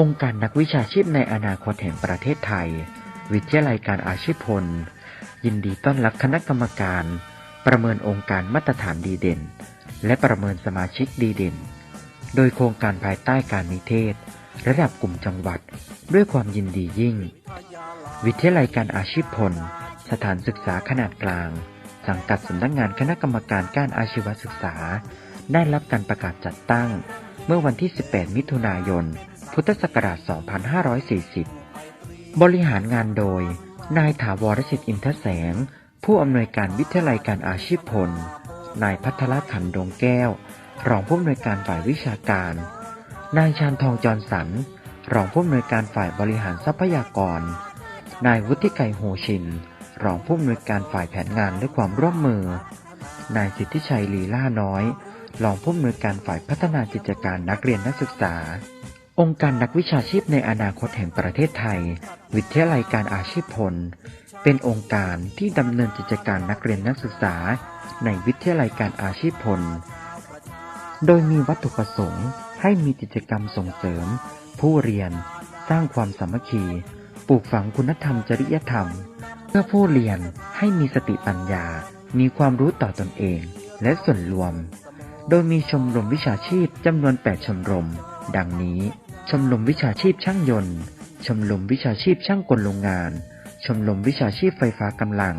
องค์การนักวิชาชีพในอนาคตแห่งประเทศไทย วิทยาลัยการอาชีพพล ยินดีต้อนรับคณะกรรมการ ประเมินองค์การมาตรฐานดีเด่น และประเมินสมาชิกดีเด่น โดยโครงการภายใต้การนิเทศ ระดับกลุ่มจังหวัด ด้วยความยินดียิ่ง วิทยาลัยการอาชีพพล สถานศึกษาขนาดกลาง สังกัดสำนักงานคณะกรรมการการอาชีวศึกษา ได้รับการประกาศจัดตั้ง เมื่อวันที่ 18 มิถุนายน พุทธศักราช 2540 บริหารงานโดย นายถาวรสิทธิ์อินทแสง ผู้อำนวยการวิทยาลัยการอาชีพพล นายพัทรขันธ์ดวงแก้ว รองผู้อำนวยการฝ่ายวิชาการ นายชาญทองจรสัน รองผู้อำนวยการฝ่ายบริหารทรัพยากร นายวุฒิไกรโฮชิน รองผู้อำนวยการฝ่ายแผนงานและความร่วมมือ นายสิทธิชัยลีล่าน้อย รองผู้อำนวยการฝ่ายพัฒนากิจการนักเรียนนักศึกษา องค์การนักวิชาชีพในอนาคตแห่งประเทศไทย วิทยาลัยการอาชีพพล เป็นองค์การที่ดำเนินกิจการนักเรียนนักศึกษา ในวิทยาลัยการอาชีพพล โดยมีวัตถุประสงค์ให้มีกิจกรรมส่งเสริม ผู้เรียน สร้างความสามัคคีปลูกฝังคุณธรรมจริยธรรม เพื่อผู้เรียนให้มีสติปัญญา มีความรู้ต่อตอนเอง และส่วนรวม โดยมีชมรมวิชาชีพจำนวน 8 ชมรม ดังนี้ ชมรมวิชาชีพช่างยนต์ ชมรมวิชาชีพช่างกลโรงงาน ชมรมวิชาชีพไฟฟ้ากำลัง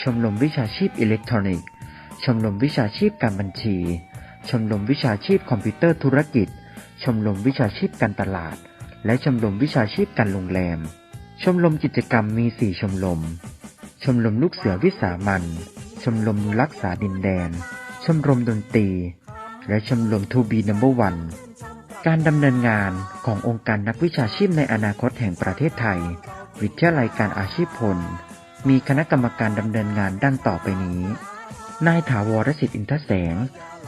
ชมรมวิชาชีพอิเล็กทรอนิกส์ ชมรมวิชาชีพการบัญชี ชมรมวิชาชีพคอมพิวเตอร์ธุรกิจ ชมรมวิชาชีพการตลาด และชมรมวิชาชีพการโรงแรม ชมรมกิจกรรมมี 4 ชมรม ชมรมลูกเสือวิสามัน ชมรมรักษาดินแดน ชมรมดนตรี และชมรมทูบีนัมเบอร์วัน การดำเนินงานขององค์การนักวิชาชีพในอนาคตแห่งประเทศไทย วิทยาลัยการอาชีพพล มีคณะกรรมการดำเนินงานดังต่อไปนี้ นายถาวรสิทธิ์อินทแสง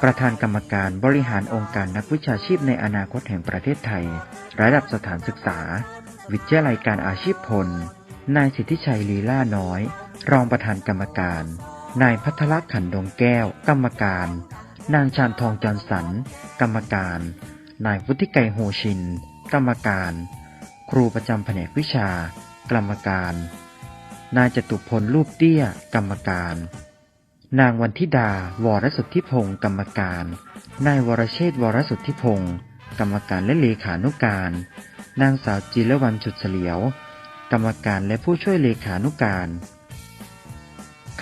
ประธานกรรมการบริหารองค์การนักวิชาชีพในอนาคตแห่งประเทศไทย ระดับสถานศึกษา วิทยาลัยการอาชีพพล นายสิทธิชัยลีล่าน้อย รองประธานกรรมการ นายพัทรขันดงแก้ว กรรมการ นางชาญทองจรสัน กรรมการ นายวุฒิไกรโฮชิน กรรมการ ครูประจำแผนกวิชา กรรมการ นายจตุพลรูปเตี้ย กรรมการ นางวันธิดา วรสุทธิพงศ์กรรมการ นายวรเชษวรสุทธิพงศ์กรรมการและเลขานุการ นางสาวจิรวรรณจุดเฉลียว กรรมการและผู้ช่วยเลขานุการ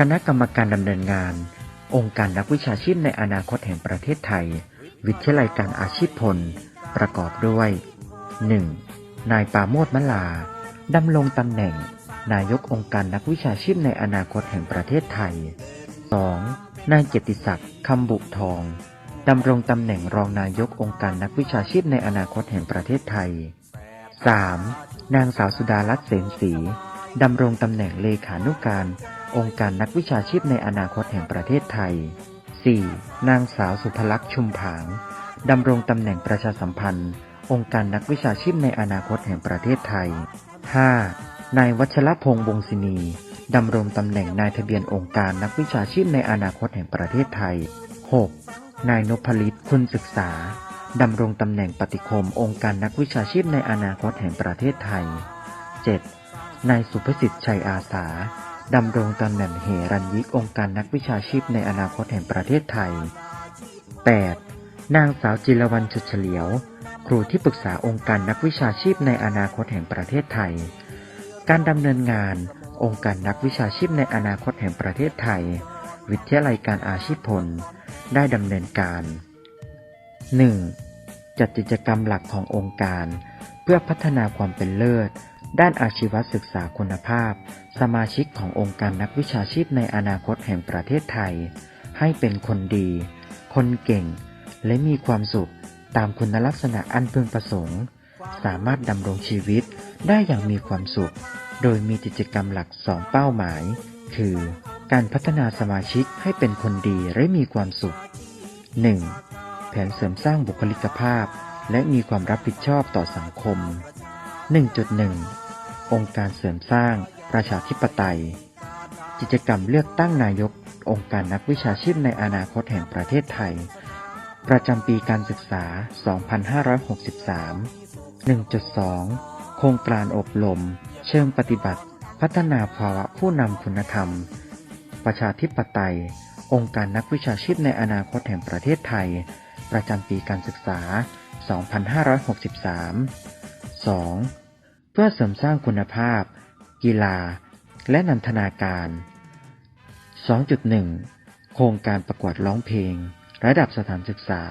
คณะกรรมการดำเนินงาน องค์การนักวิชาชีพในอนาคตแห่งประเทศไทย วิทยาลัยการอาชีพพล ประกอบด้วย 1. นายปาโมดมลาดำรงตำแหน่ง นายกองค์การนักวิชาชีพในอนาคตแห่งประเทศไทย 2. นายเกียรติศักดิ์คำบุทองดำรงตำแหน่งรองนายกองค์การนักวิชาชีพในอนาคตแห่งประเทศไทย 3. นางสาวสุดารัตน์เสนศรีดำรงตำแหน่งเลขานุการ องค์การนักวิชาชีพในอนาคตแห่งประเทศไทย 4. นางสาวสุภลักษณ์ชุมผางดำรงตำแหน่งประชาสัมพันธ์ องค์การนักวิชาชีพในอนาคตแห่งประเทศไทย 5. นายวัชรพงษ์วงศินีดำรงตำแหน่งนายทะเบียนองค์การนักวิชาชีพในอนาคตแห่งประเทศไทย 6. นายนพลิตคุณศึกษาดำรงตำแหน่งปฏิคมองค์การนักวิชาชีพในอนาคตแห่งประเทศไทย 7. นายสุภสิทธิ์ชัยอาสา ดำรงตำแหน่งเหรัญยิกองค์การนักวิชาชีพในอนาคตแห่งประเทศไทย 8. นางสาวจิรวรรณชุดเฉลียว ครูที่ปรึกษาองค์การนักวิชาชีพในอนาคตแห่งประเทศไทย การดำเนินงานองค์การนักวิชาชีพในอนาคตแห่งประเทศไทย วิทยาลัยการอาชีพพล ได้ดำเนินการ 1. จัดกิจกรรมหลักขององค์การ เพื่อพัฒนาความเป็นเลิศ ด้านอาชีวศึกษาคุณภาพ สมาชิกขององค์การนักวิชาชีพในอนาคตแห่งประเทศไทย ให้เป็นคนดี คนเก่ง และมีความสุขตามคุณลักษณะอันพึงประสงค์ สามารถดำรงชีวิตได้อย่างมีความสุข โดยมีกิจกรรมหลักสองเป้าหมาย คือ การพัฒนาสมาชิกให้เป็นคนดีและมีความสุข 1. แผนเสริมสร้างบุคลิกภาพ และมีความรับผิดชอบต่อสังคม 1.1 องค์การเสริมสร้างประชาธิปไตย กิจกรรมเลือกตั้งนายก องค์การนักวิชาชีพในอนาคตแห่งประเทศไทย ประจำปีการศึกษา 2563 1.2 โครงการอบรม เชิงปฏิบัติ พัฒนาภาวะผู้นำคุณธรรม ประชาธิปไตย องค์การนักวิชาชีพในอนาคตแห่งประเทศไทย ประจำปีการศึกษา 2563 2. เพื่อเสริมสร้างคุณภาพ กีฬา และนันทนาการ 2.1 โครงการประกวดร้องเพลง ระดับสถานศึกษา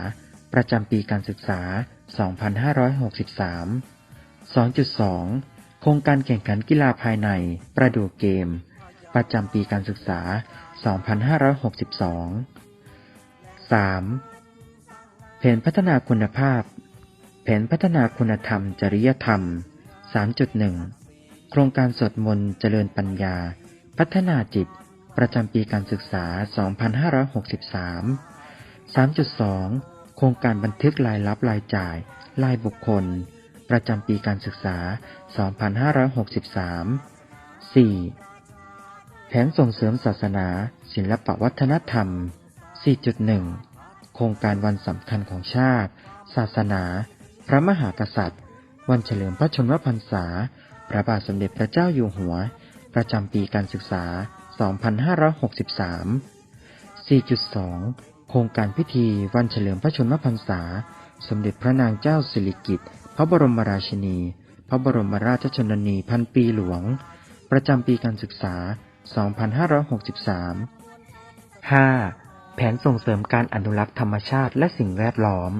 ประจำปีการศึกษา 2563 2.2 โครงการแข่งขันกีฬาภายใน ประดูเกม ประจำปีการศึกษา 2562 3. แผนพัฒนาคุณภาพ แผนพัฒนาคุณธรรม จริยธรรม 3.1 โครงการสวดมนต์เจริญปัญญา พัฒนาจิต ประจำปีการศึกษา 2563 3.2 โครงการบันทึกรายรับรายจ่าย รายบุคคล ประจำปีการศึกษา 2563 4. แผนส่งเสริมศาสนา ศิลปวัฒนธรรม 4.1 โครงการวันสำคัญของชาติ ศาสนา พระมหากษัตริย์ วันเฉลิมพระชนมพรรษา พระบาทสมเด็จพระเจ้าอยู่หัว ประจำปีการศึกษา 2563 4.2 โครงการพิธีวันเฉลิมพระชนมพรรษา สมเด็จพระนางเจ้าสิริกิติ์ พระบรมราชินี พระบรมราชชนนีพันปีหลวง ประจำปีการศึกษา 2563 5. แผนส่งเสริมการอนุรักษ์ธรรมชาติและสิ่งแวดล้อม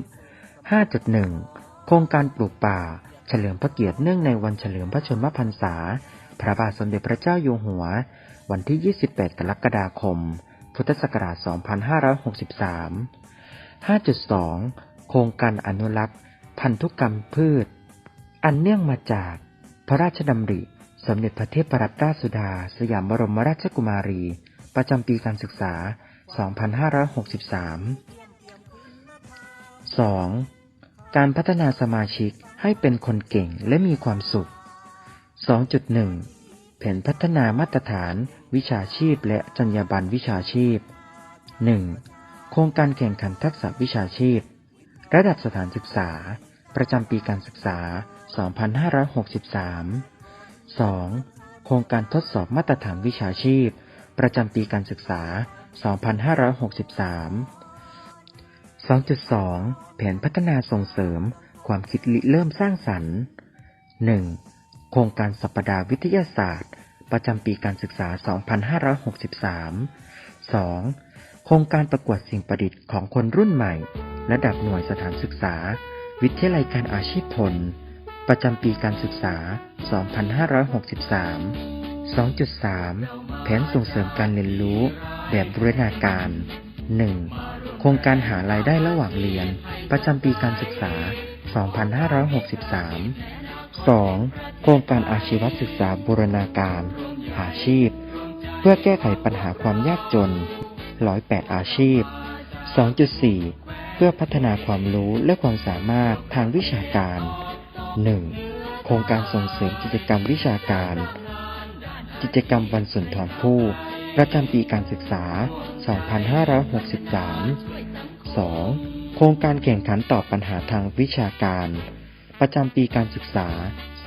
5.1 โครงการปลูกป่า เฉลิมพระเกียรติเนื่องในวันเฉลิมพระชนมพรรษา พระบาทสมเด็จพระเจ้าอยู่หัว วันที่ 28 กรกฎาคม พุทธศักราช 2563 5.2 โครงการอนุรักษ์ พันธุกรรมพืช อันเนื่องมาจากพระราชดำริ สมเด็จพระเทพรัตนราชสุดา สยามบรมราชกุมารี ประจำปีการศึกษา 2563 2. การพัฒนาสมาชิก ให้เป็นคนเก่งและมีความสุข 2.1 แผนพัฒนามาตรฐาน วิชาชีพ และจรรยาบรรณวิชาชีพ 1. โครงการแข่งขันทักษะวิชาชีพ ระดับสถานศึกษา ประจำปีการศึกษา 2563 2. โครงการทดสอบมาตรฐานวิชาชีพ ประจำปีการศึกษา 2563 2.2 แผนพัฒนาส่งเสริม ความคิดริเริ่มสร้างสรรค์ 1. โครงการสัปดาห์วิทยาศาสตร์ ประจำปีการศึกษา 2563 2. โครงการประกวดสิ่งประดิษฐ์ของคนรุ่นใหม่ ระดับหน่วยสถานศึกษา วิทยาลัยการอาชีพพล ประจำปีการศึกษา 2563 2.3 แผนส่งเสริมการเรียนรู้ แบบบูรณาการ 1. โครงการหารายได้ระหว่างเรียน ประจำปีการศึกษา 2563 2. โครงการอาชีวศึกษาบูรณาการ อาชีพ เพื่อแก้ไขปัญหาความยากจน 108 อาชีพ 2.4 เพื่อพัฒนาความรู้และความสามารถทางวิชาการ 1. โครงการส่งเสริมกิจกรรมวิชาการ กิจกรรมวันสุนทรภู่ประจำปีการศึกษา 2563 2. โครงการแข่งขันตอบปัญหาทางวิชาการ ประจำปีการศึกษา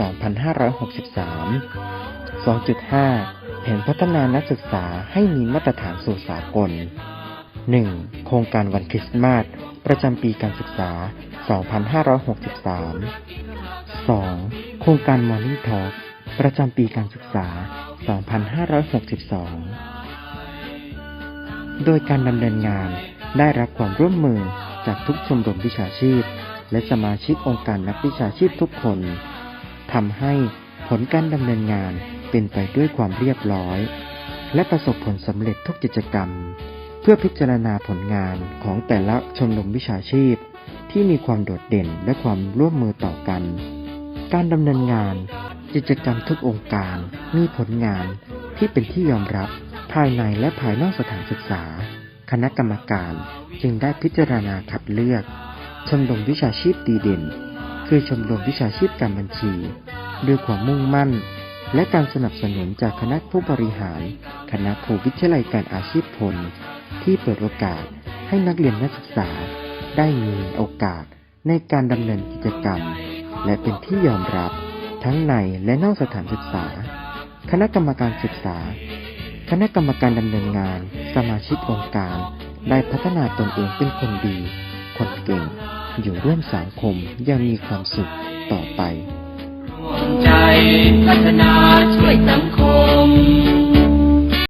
2563 2.5 แผนพัฒนานักศึกษาให้มีมาตรฐานสู่สากล 1. โครงการวันคริสต์มาสประจำปีการศึกษา 2563 2. โครงการ Morning Talk ประจำปีการศึกษา 2562 โดยการดำเนินงานได้รับความร่วมมือ จากทุกชมรมวิชาชีพ และสมาชิกองค์การนักวิชาชีพทุกคนทำให้ผลการดำเนินงานเป็นไปด้วยความเรียบร้อย และประสบผลสำเร็จทุกกิจกรรม เพื่อพิจารณาผลงานของแต่ละชมรมวิชาชีพ ที่มีความโดดเด่นและความร่วมมือต่อกัน การดำเนินงาน กิจกรรมทุกองค์การมีผลงานที่เป็นที่ยอมรับภายในและภายนอกสถานศึกษา คณะกรรมการ จึงได้พิจารณาคัดเลือก ชมรมวิชาชีพดีเด่น คือชมรมวิชาชีพการบัญชี ด้วยความมุ่งมั่น และการสนับสนุนจากคณะผู้บริหาร คณะครูวิทยาลัยการอาชีพพล ที่เปิดโอกาสให้นักเรียนนักศึกษา ได้มีโอกาสในการดำเนินกิจกรรม และเป็นที่ยอมรับทั้งในและนอกสถานศึกษา คณะกรรมการศึกษา คณะกรรมการดำเนินงาน สมาชิกองค์การ ได้พัฒนาตนเองเป็นคนดี คนเก่ง อยู่ร่วมสังคมยังมีความสุขต่อไป รวมใจพัฒนาช่วยสังคม